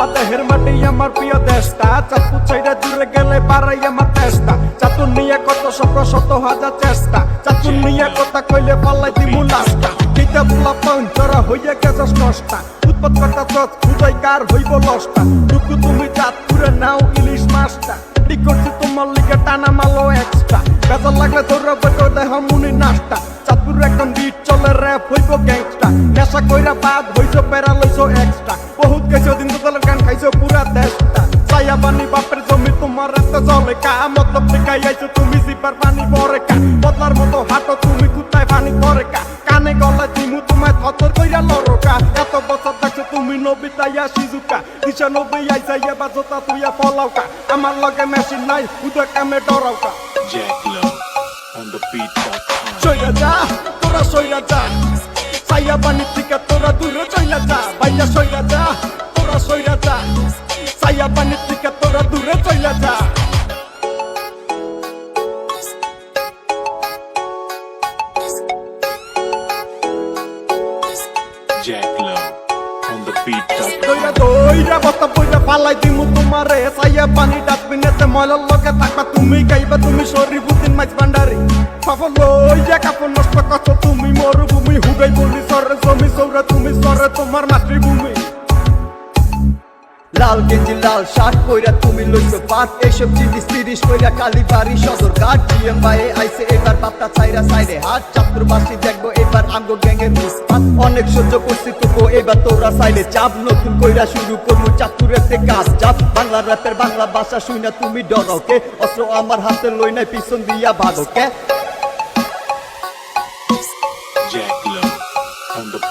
আমার দেহের মাটি আমার প্রিয় দেশটা। চাতু চাইরা দূরে গেলে বাড়াই আমার চেষ্টা। চাতুর নিয়ে কত শত শত হাজার চেষ্টা। চাতুর নিয়ে কথা কইলে পাল্লাই দিমু লাস্টা কিতা পোলা পঞ্চরা হইয়া গেছস নষ্টা উৎপত কথা চত খুঁজাই কার হইব লষ্টা টুকু তুমি চাঁদপুরে নাও ইলিশ মাছটা। ঠিক করছি তোমার লিগে টানা মালো এক্সট্রা হইব গ্যাংস্টা নেশা কইরা বাদ হইছো প্যারা লইছো এক্সট্রা বহুত গেছো দিন দলের গান খাইছো পুরা দেশটা। ছায়া পানি বাপের জমি তোমার এত জলে কা। মতলব দেখাই আইছো তুমি জিপার পানি পরে কা। বদলার মতো হাঁটো তুমি কুত্তায় পানি পরে কা। কানে গলায় দিমু তোমায় থতর কইরা লড়কা এত বছর দেখছ তুমি নবিতাইয়া সিজুকা দিশা নবী আইসা ইয়া বাজতা তুইয়া ফলাওকা আমার লগে মেশিন নাই উদয় কামে ডরাওকা Jack Low on the beat.com. সইরা যা তোরা সইরা যা। ছাইয়া পানি থেকে তোরা দূরে চইলা যা ভাইয়া সইরা যা তোরা সইরা যা। ছাইয়া পানি থেকে তোরা দূরে চইলা যা। Jack Low on the beat.com. দইরা দইরা বতা বইরা পালাই দিমু তোমারে। ছাইয়া পানি ডাস্টবিনেতে ময়লার লগে থাকবা। তুমি গাইবা তুমি শরীফুদ্দিন মাছ ভান্ডারি। সফল কাপড় নষ্ট করছ তুমি। মরুভূমি হুগাই বলি সরে জমি সৌরা, তুমি সরে তোমার মাতৃভূমি। লাল গেঞ্জি, লাল শার্ট পইরা তুমি লইছো পাট। এসব জিনিস তিরিশ পইরা কালী বাড়ি, সদর ঘাট। জিএম ভাইয়ে আইছে, এবার বাপটা ছাইরা সাইডে হাট। চাতুর্বাসী দেখব, এবার আমগো গ্যাংয়ের মুসপাত অনেক সহ্য করছি তবু এবার তোরা সাইডে চাপ। নতুন কইরা শুরু করব চাতুরেতে কাজ চাপ। বাংলা রাতের বাংলা ভাষা শুই না তুমি ডরকে। অস্ত্র আমার হাতে লই নাই, পিছন দিয়া ভাগকে। on the beat.